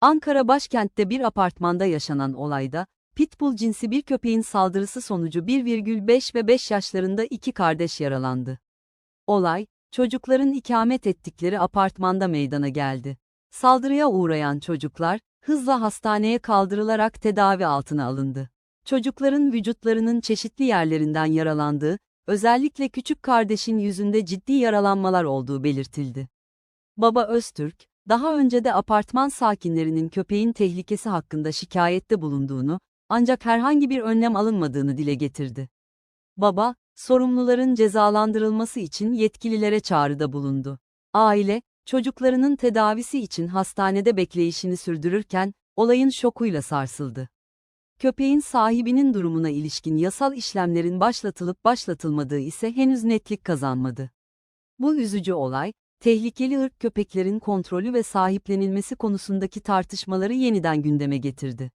Ankara başkentte bir apartmanda yaşanan olayda, Pitbull cinsi bir köpeğin saldırısı sonucu 1,5 ve 5 yaşlarında iki kardeş yaralandı. Olay, çocukların ikamet ettikleri apartmanda meydana geldi. Saldırıya uğrayan çocuklar, hızla hastaneye kaldırılarak tedavi altına alındı. Çocukların vücutlarının çeşitli yerlerinden yaralandığı, özellikle küçük kardeşin yüzünde ciddi yaralanmalar olduğu belirtildi. Baba Öztürk, daha önce de apartman sakinlerinin köpeğin tehlikesi hakkında şikayette bulunduğunu, ancak herhangi bir önlem alınmadığını dile getirdi. Baba, sorumluların cezalandırılması için yetkililere çağrıda bulundu. Aile, çocuklarının tedavisi için hastanede bekleyişini sürdürürken, olayın şokuyla sarsıldı. Köpeğin sahibinin durumuna ilişkin yasal işlemlerin başlatılıp başlatılmadığı ise henüz netlik kazanmadı. Bu üzücü olay, tehlikeli ırk köpeklerin kontrolü ve sahiplenilmesi konusundaki tartışmaları yeniden gündeme getirdi.